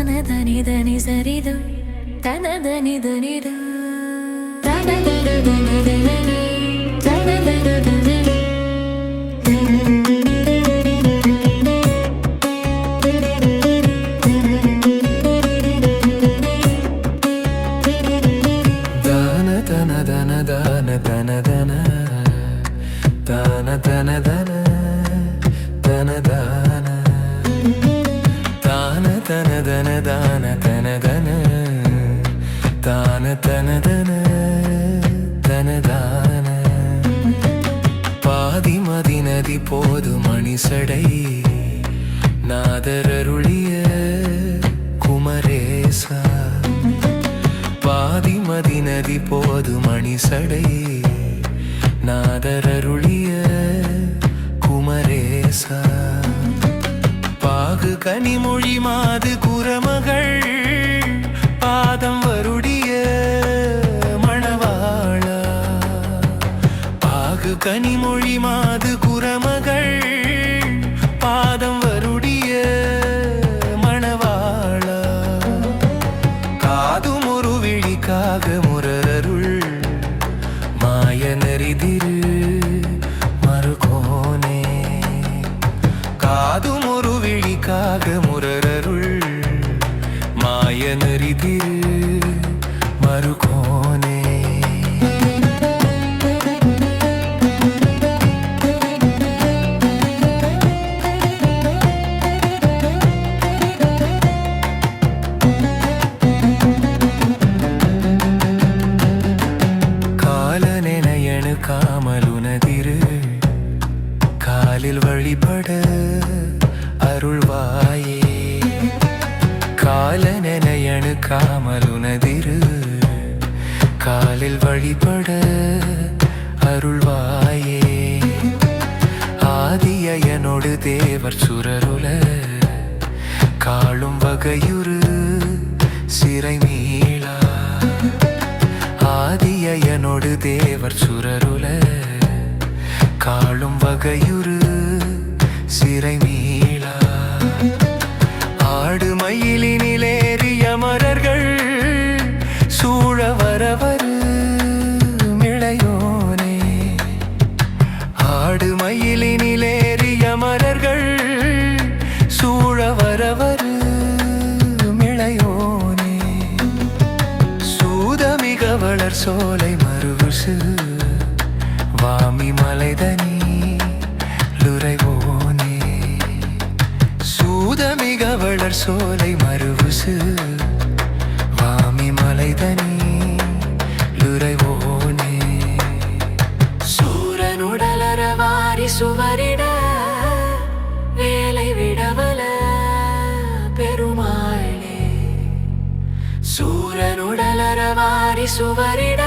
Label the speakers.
Speaker 1: తనదని దని సరిదు తనదని దనిదు దాన తన దన దాన తన தனத்தான தனதன தனதான பாதிமதி நதி போது மணிசடை நாதரருளிய குமரேசா. பாதிமதி நதி போது மணிசடை நாதரருளிய குமரேசா. பாகு கனிமொழி மாது குரமகள். பாதம் வருடிய மணவாளா. பாகு கனிமொழி மாது குரமகள். பாதம் வருடிய மணவாளா. காது ஒரு விழிக்காக முரருள் மாய நெறிதிரு மறுகோனே காது ஒரு விழிக்காக முரருள் மாய நெறிதிரு மறுகோனே காலனெனையணு காலனெனையணு காமலுனதிரு காலில் வழிபட அருள்வாயே. ஆதியனோடு தேவர் சுரருல காளும் வகையுறு சிறை மீளா. ஆதியனோடு தேவர் சுரருல காளும் வகையுறு சிறை மீளா. ஆடு மயிலினி மலர் சோலை மறுசு வாமி மலைதனி லுரைவோனே. சூதமிக வளர் சோலை மறுசு வாமி மலைதனி லுரைவோனே.
Speaker 2: சூரனுடலர வாரி சுவரிட வேலை விடவல பெருமாளே. சூரனுட வாரி சுவரிட